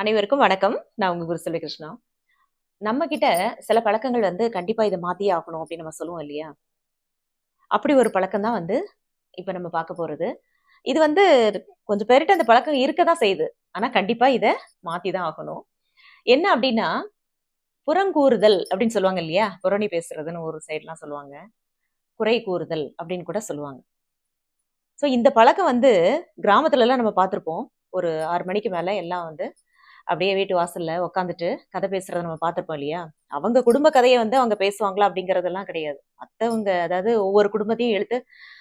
அனைவருக்கும் வணக்கம். நான் உங்க குரு செல்வி கிருஷ்ணா நம்ம கிட்ட சில பழக்கங்கள் வந்து கண்டிப்பா இதை மாத்தியே ஆகணும் அப்படின்னு நம்ம சொல்லுவோம் இல்லையா? அப்படி ஒரு பழக்கம் தான் வந்து இப்ப நம்ம பார்க்க போறது. இது வந்து கொஞ்சம் பேர்கிட்ட அந்த பழக்கம் இருக்க தான் செய்யுது. ஆனா கண்டிப்பா இதை மாத்தி தான் ஆகணும். என்ன அப்படின்னா புறங்கூறுதல் அப்படின்னு சொல்லுவாங்க இல்லையா? புறணி பேசுறதுன்னு ஒரு சைட்லாம் சொல்லுவாங்க. குறை கூறுதல் அப்படின்னு கூட சொல்லுவாங்க. ஸோ இந்த பழக்கம் வந்து கிராமத்துல எல்லாம் நம்ம பார்த்துருப்போம். ஒரு ஆறு மணிக்கு மேல எல்லாம் வந்து அப்படியே வீட்டு வாசல்ல உட்காந்துட்டு கதை பேசுறத நம்ம பார்த்துருப்போம் இல்லையா? அவங்க குடும்ப கதையை வந்து அவங்க பேசுவாங்களா அப்படிங்கறதெல்லாம் கிடையாது. மத்தவங்க அதாவது ஒவ்வொரு குடும்பத்தையும் எழுத்து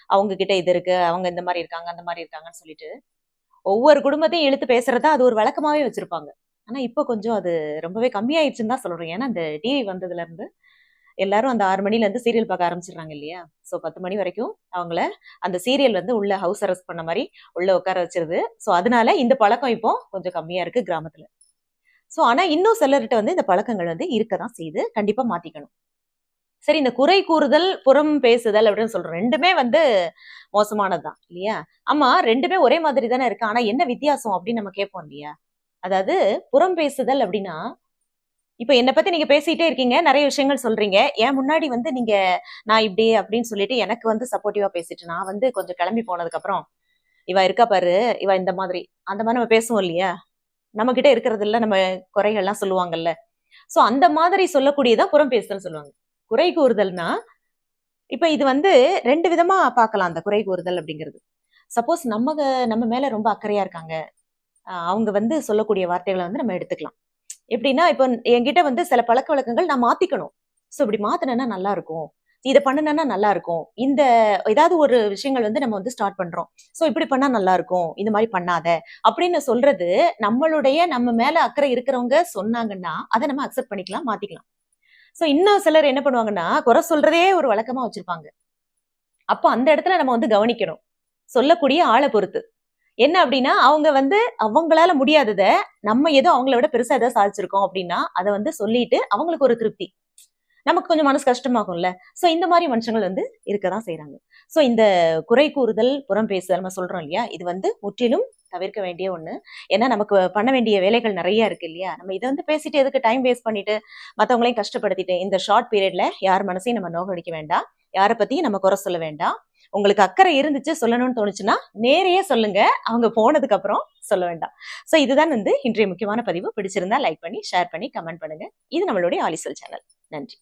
அவங்க கிட்ட இது இருக்கு அவங்க இந்த மாதிரி இருக்காங்க அந்த மாதிரி இருக்காங்கன்னு சொல்லிட்டு ஒவ்வொரு குடும்பத்தையும் இழுத்து பேசுறதா அது ஒரு வழக்கமாவே வச்சிருப்பாங்க. ஆனா இப்போ கொஞ்சம் அது ரொம்பவே கம்மியாயிடுச்சுன்னு தான் சொல்றேன் ஏன்னா அந்த டிவி வந்ததுல இருந்து எல்லாரும் அந்த ஆறு மணில இருந்து சீரியல் பார்க்க ஆரம்பிச்சிடுறாங்க இல்லையா? சோ பத்து மணி வரைக்கும் அவங்கள அந்த சீரியல் வந்து உள்ள ஹவுஸ் அரெஸ்ட் பண்ண மாதிரி உள்ள உட்கார வச்சிருது. ஸோ அதனால இந்த பழக்கம் இப்போ கொஞ்சம் கம்மியா இருக்கு கிராமத்துல. ஸோ ஆனால் இன்னும் சிலர்கிட்ட வந்து இந்த பழக்கங்கள் வந்து இருக்கதான் செய்யுது. கண்டிப்பா மாத்திக்கணும். சரி இந்த குறை கூறுதல் புறம் பேசுதல் அப்படின்னு சொல்றோம் ரெண்டுமே வந்து மோசமானதுதான் இல்லையா? ஆமா ரெண்டுமே ஒரே மாதிரி தானே இருக்கு. ஆனா என்ன வித்தியாசம் அப்படின்னு நம்ம கேட்போம் இல்லையா? அதாவது புறம் பேசுதல் அப்படின்னா இப்ப என்னை பத்தி நீங்க பேசிட்டே இருக்கீங்க நிறைய விஷயங்கள் சொல்றீங்க. ஏன் முன்னாடி வந்து நீங்க நான் இப்படி அப்படின்னு சொல்லிட்டு எனக்கு வந்து சப்போர்ட்டிவா பேசிட்டு நான் வந்து கொஞ்சம் கிளம்பி போனதுக்கு அப்புறம் இவ இருக்கா பாரு இவ இந்த மாதிரி. அந்த மாதிரி நம்ம பேசுவோம் இல்லையா? நம்ம கிட்ட இருக்கிறது இல்ல நம்ம குறைகள்லாம் சொல்லுவாங்கல்ல. சோ அந்த மாதிரி சொல்லக்கூடியதான் புறம் பேசுதல் சொல்லுவாங்க. குறை கூறுதல்னா இப்ப இது வந்து ரெண்டு விதமா பார்க்கலாம் அந்த குறை கூறுதல் அப்படிங்கிறது. சப்போஸ் நம்ம நம்ம மேல ரொம்ப அக்கறையா இருக்காங்க. ஆஹ் அவங்க வந்து சொல்லக்கூடிய வார்த்தைகளை வந்து நம்ம எடுத்துக்கலாம். எப்படின்னா இப்போ என்கிட்ட வந்து சில பழக்க வழக்கங்கள் நான் மாத்திக்கணும். ஸோ இப்படி மாத்தினா நல்லா இருக்கும் இதை பண்ணினா நல்லா இருக்கும் இந்த ஏதாவது ஒரு விஷயங்கள் வந்து நம்ம வந்து ஸ்டார்ட் பண்றோம். ஸோ இப்படி பண்ணா நல்லா இருக்கும் இந்த மாதிரி பண்ணாத. அப்படின்னு சொல்றது நம்மளுடைய நம்ம மேல அக்கறை இருக்கிறவங்க சொன்னாங்கன்னா அதை நம்ம அக்செப்ட் பண்ணிக்கலாம் மாத்திக்கலாம். சோ இன்னும் சிலர் என்ன பண்ணுவாங்கன்னா குறை சொல்றதே ஒரு வழக்கமா வச்சிருப்பாங்க. அப்போ அந்த இடத்துல நம்ம வந்து கவனிக்கணும். சொல்லக்கூடிய ஆளை பொறுத்து. என்ன அப்படின்னா அவங்க வந்து அவங்களால முடியாதத நம்ம ஏதோ அவங்கள விட பெருசா ஏதாவது சாதிச்சிருக்கோம் அப்படின்னா அதை வந்து சொல்லிட்டு அவங்களுக்கு ஒரு திருப்தி. நமக்கு கொஞ்சம் மனசு கஷ்டமாகும்ல. சோ இந்த மாதிரி மனுஷங்கள் வந்து இருக்கதான் செய்யறாங்க சோ இந்த குறை கூறுதல் புறம் பேசுதல் நம்ம சொல்றோம் இல்லையா? இது வந்து முற்றிலும் தவிர்க்க வேண்டிய ஒண்ணு. ஏன்னா நமக்கு பண்ண வேண்டிய வேலைகள் நிறைய இருக்கு இல்லையா? நம்ம இதை வந்து பேசிட்டு எதுக்கு டைம் வேஸ்ட் பண்ணிட்டு மத்தவங்களையும் கஷ்டப்படுத்திட்டு இந்த ஷார்ட் பீரியட்ல யார் மனசையும் நம்ம நோகடிக்க வேண்டாம். யாரை பத்தியும் நம்ம குறை சொல்ல வேண்டாம். உங்களுக்கு அக்கறை இருந்துச்சு சொல்லணும்னு தோணுச்சுன்னா நேரையே சொல்லுங்க. அவங்க போனதுக்கு அப்புறம் சொல்ல வேண்டாம். சோ இதுதான் வந்து இன்றைய முக்கியமான பதிவு. பிடிச்சிருந்தா லைக் பண்ணி ஷேர் பண்ணி கமெண்ட் பண்ணுங்க. இது நம்மளுடைய ஆலிசல் சேனல். நன்றி.